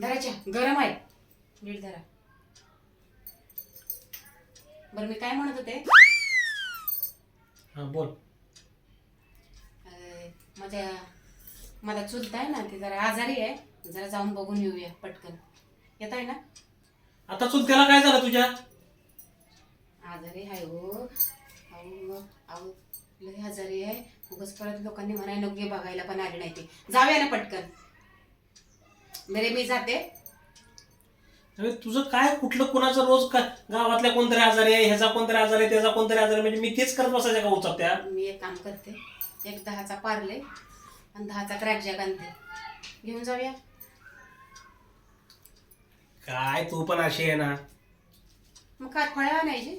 धराच्या गरम आहे. नीट धरा. बरं मी काय म्हणत होते? हा बोल. अं, माझ्या मला चुलत आहे ना ती जरा आजारी आहे. जरा जाऊन बघून येऊया पटकन. येत आहे ना? आता चुलत्याला काय झालं तुझ्या? आजारी आहे हो. अहो अहो लय आजारी आहे. उगाच परत लोकांनी म्हणाय नको घे बघायला पण आले नाही ते. जाऊया ना पटकन. बरे मी जाते अरे तुझं काय कुठलं कुणाचं रोज का गावातल्या कोणतरी आजारी आहे ह्याचा कोणतरी आजारी आहे त्याचा कोणतरी आजारी आहे म्हणजे मी तेच करत बसायचं का उचप त्या मी एक काम करते एक दहाचा पार्ले आणि दहाचा क्रॅक जॅक आणते घेऊन जाऊया काय तू पण अशी आहे ना मग काय फळं आणायची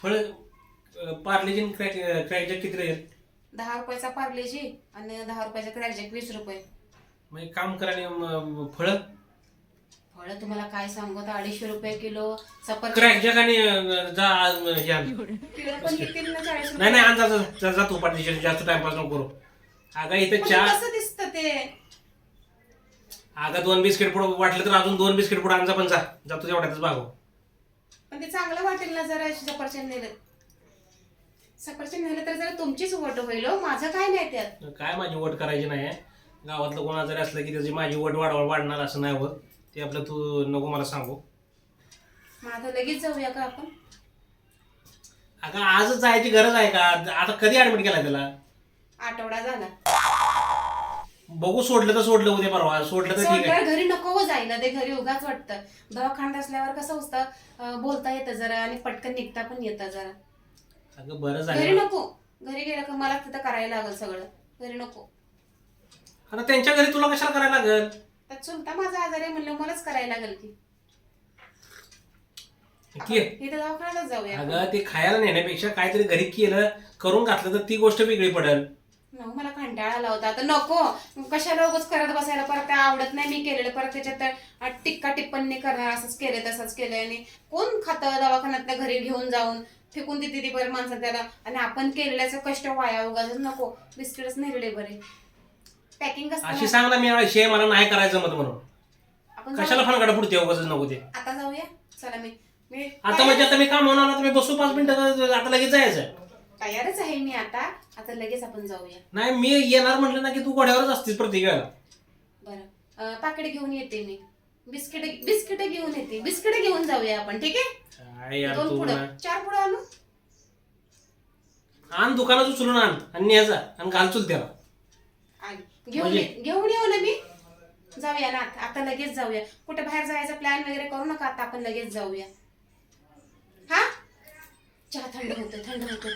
फळ पार्लेजी क्रॅक क्रॅकच्या किती राहील दहा रुपयाचा पार्लेजी आणि दहा रुपयाचा क्रॅक जॅक वीस रुपये. मग एक काम करा आणि फळ. फळं तुम्हाला काय सांगू? आता अडीचशे रुपये किलो सफर क्रॅक जॅक आणि अं, जा अं, हे आण. किलो पण किती ना चाळीस नाही रुपये? नाही आण जा, जा, जा जा तू पाठीशी जास्त टाइमपास नको करू. अगं इथे पण चहा कसं दिसतं ते? अगं दोन बिस्किट पुढं वाटलं तर अजून दोन बिस्किट पुढं आणजा पण जा. जातो तेवढ्यातच भागव. पण ते चांगलं वाटेल ना जरा सफरचंद नेलं. सफरचंद नेलं तर जरा तुमचीच वट होईल हो. माझं काय नाही त्यात. काय माझी वट करायची नाही गावातलं कोणा जरी असलं की त्याची माझी वट वाढ वाढणार असं नाही होत. ते आपलं तू नको मला सांगू. माझं लगेच जाऊया का आपण? अगं आजच जायची गरज आहे का? आता कधी ऍडमिट केलाय त्याला? आठवडा झाला. बघू सोडलं तर सोडलं उद्या परवा. सोडलं तर ठीक आहे. सोडल्यावर घरी नको हो जायला. ते घरी उगाच वाटतं. दवाखान्यात असल्यावर कसं असतं? अं, बोलता येतं जरा आणि पटकन निघता पण येतं जरा. अगं बरं घरी झालं नको. घरी गेलं का मला तिथं करायला लागल सगळं. घरी नको. आता त्यांच्या घरी तुला कशाला करायला लागल? तर चुलता माझा आजार आहे म्हणलं मलाच करायला लागल की. की? दवाखान्यातच जाऊया आपण. अगं ते खायला नेण्यापेक्षा काहीतरी घरी केलं करून घातलं तर ती गोष्ट वेगळी पडेल. नको, मला कंटाळा आला होता. आता नको. कशाला उगाच करत बसायला परत ते आवडत नाही. मी केलेलं परत त्याच्यात टिक्का टिप्पणी करणार असंच केले तसंच केलंय. आणि कोण खातं दवाखान्यात घरी घेऊन जाऊन? फेकून देते ती बरं माणसं त्याला. आणि आपण केलेल्याचं कष्ट वाया उगाच नको. बिस्किटच नेलेले बरे. पॅकिंग अशी सांग ना मी मला नाही करायचं मत म्हणून. आपण कशाला जाऊ- फनगाडा पुढते उगाच नको ते. आता जाऊया. चला मी. मी आता म्हणजे आता मी काम होणार मी बसू पाच मिनिटं आता लगेच जायचं तयारच आहे मी आता. आता लगेच आपण जाऊया. नाही मी येणार म्हटलं ना की तू घोड्यावरच असतीस प्रत्येक वेळेला. बरं. अं, पाकिट घेऊन येते मी. बिस्किट बिस्किट घेऊन येते. बिस्किट घेऊन जाऊया आपण ठीक आहे? काय यार दोन तू पुढं. ना. चार पुढं आणू? आण दुकानात उचलून आण आणि न्यायचा आणि घाल चुल त्याला आणि. घेऊन म्हणजे? ये- घेऊन येऊ ना मी. जाऊया ना आता. आता लगेच जाऊया. कुठे बाहेर जायचा प्लॅन वगैरे करू नका आता आपण लगेच जाऊया. हा? चहा थंड होतं थंड होतं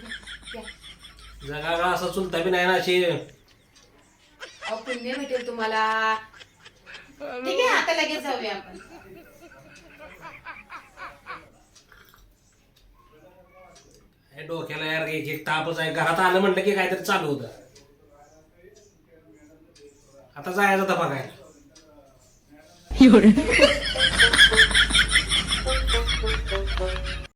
या जगाला असं चुलता बी नाही ना अशी? अहो पुण्य भेटेल तुम्हाला. ठीक आहे आता लगेच जाऊया आपण. हे डोक्याला यार एक एक तापच आहे. घरात आलं म्हटलं की काहीतरी चालू होतं. आता जायचं तर बघायला.